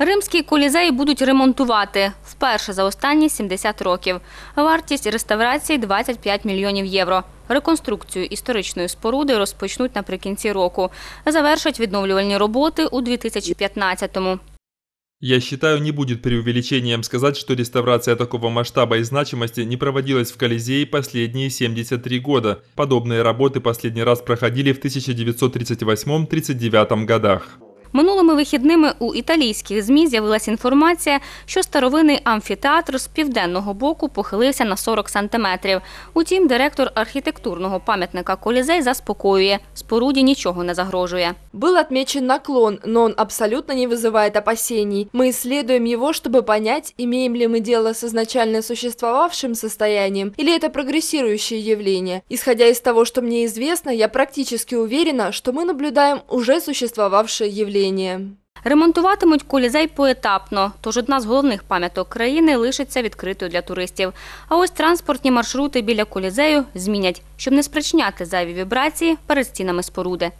Римський колізей будуть ремонтувати вперше за останні 70 років. Вартість реставрації 25 мільйонів євро. Реконструкцію історичної споруди розпочнуть наприкінці року. Завершать відновлювальні роботи у 2015-му. Я считаю, не будет преувеличением сказать, что реставрация такого масштаба и значимости не проводилась в Колизее последние 73 года. Подобные работы последний раз проходили в 1938-39 годах. Минулими вихідними у італійських ЗМІ з'явилася інформація, що старовинний амфітеатр з південного боку похилився на 40 сантиметрів. Утім, директор архітектурного пам'ятника Колізей заспокоює, споруді нічого не загрожує. Был отмечен наклон, но он абсолютно не вызывает опасений. Мы исследуем его, чтобы понять, имеем ли мы дело с изначально существовавшим состоянием или это прогрессирующее явление. Исходя из того, что мне известно, я практически уверена, что мы наблюдаем уже существовавшее явление. Ремонтуватимуть колізей поетапно, тож одна з головних пам'яток країни лишиться відкритою для туристів. А ось транспортні маршрути біля колізею змінять, щоб не спричиняти зайві вібрації перед стінами споруди.